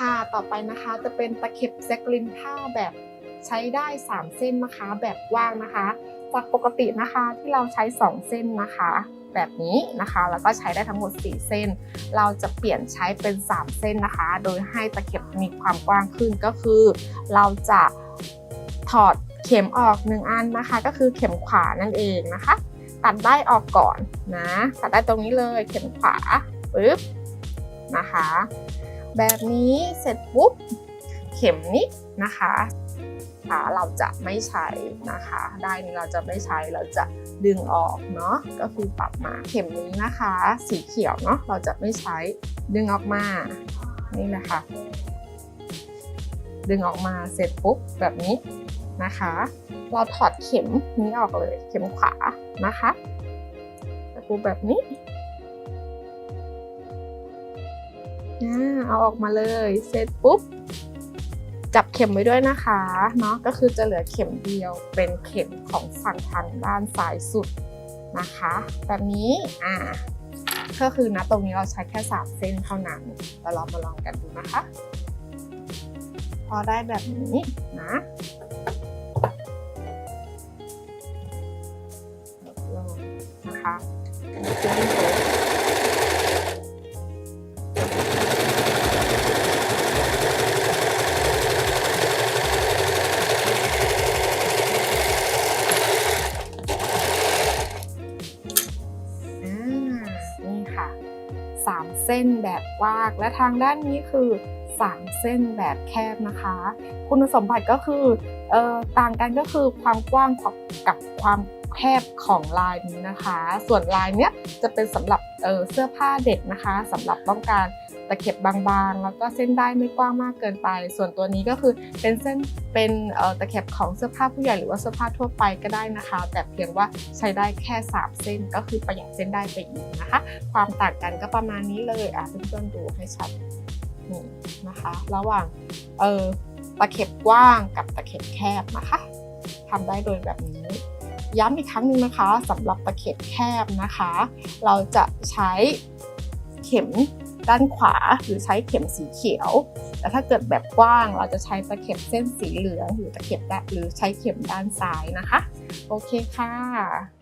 ค่ะต่อไปนะคะจะเป็นตะเข็บแซกลินผ้าแบบใช้ได้ 3 เส้นนะคะแบบกว้างนะคะ จากปกตินะคะที่เราใช้ 2 เส้นนะคะ แบบนี้นะคะแล้วก็ใช้ได้ทั้งหมด 4 เส้น เราจะเปลี่ยนใช้เป็น 3 เส้นนะคะ โดยให้ตะเข็บมีความกว้างขึ้นก็คือ เราจะถอดเข็มออกหนึ่งอันนะคะ ก็คือเข็มขวานั่นเองนะคะ ตัดได้ออกก่อนนะตัดได้ตรงนี้เลยเข็มขวาปึ๊บนะคะ แบบนี้เสร็จปุ๊บ เข็มนี้นะคะขาเราจะไม่ใช้นะคะได้นี้เราจะไม่ใช้เราจะดึงออกเนาะก็คือปรับมาเข็มนี้นะคะ สีเขียวเนาะเราจะไม่ใช้ดึงออกมานี่นะคะ ดึงออกมาเสร็จปุ๊บแบบนี้นะคะ เราถอดเข็มนี้ออกเลยเข็มขวานะคะตะปูแบบนี้ เอาออกมาเลย เสร็จปุ๊บ จับเข็มไว้ด้วยนะคะเนาะก็คือจะเหลือเข็มเดียวเป็นเข็มของฝั่งทางด้านซ้ายสุดนะคะ แบบนี้อ่าก็คือนะตรงนี้เราใช้แค่สามเส้นเท่านั้นเราลองมาลองกันดูนะคะ พอได้แบบนี้นะลงนะคะ 3 เส้นแบบกว้างและทางด้านนี้คือ 3 เส้นแบบแคบนะคะ คุณสมบัติก็คือออต่างกันก็คือความกว้างกับความแคบของลายนี้นะคะ ส่วนลายเนี้ยจะเป็นสำหรับเสื้อผ้าเด็กนะคะสำหรับต้องการ ตะเข็บบางๆ แล้วก็เส้นได้ไม่กว้างมากเกินไป ส่วนตัวนี้ก็คือเป็นเส้นเป็นตะเข็บของเสื้อผ้าผู้ใหญ่หรือว่าเสื้อผ้าทั่วไปก็ได้นะคะ แต่เพียงว่าใช้ได้แค่ 3 เส้นก็คือประหยัดเส้นได้ไปอีกนะคะ ความต่างกันก็ประมาณนี้เลยอะเพื่อนๆดูให้ชัดนี่นะคะ ระหว่างเออตะเข็บกว้างกับตะเข็บแคบนะคะทำได้โดยแบบนี้ย้ำอีกครั้งหนึงนะคะสำหรับตะเข็บแคบนะคะ เราจะใช้เข็ม ด้านขวาหรือใช้เข็มสีเขียว แต่ถ้าเกิดแบบกว้างเราจะใช้ตะเข็บเส้นสีเหลืองหรือตะเข็บด้านหรือใช้เข็มด้านซ้ายนะคะ โอเคค่ะ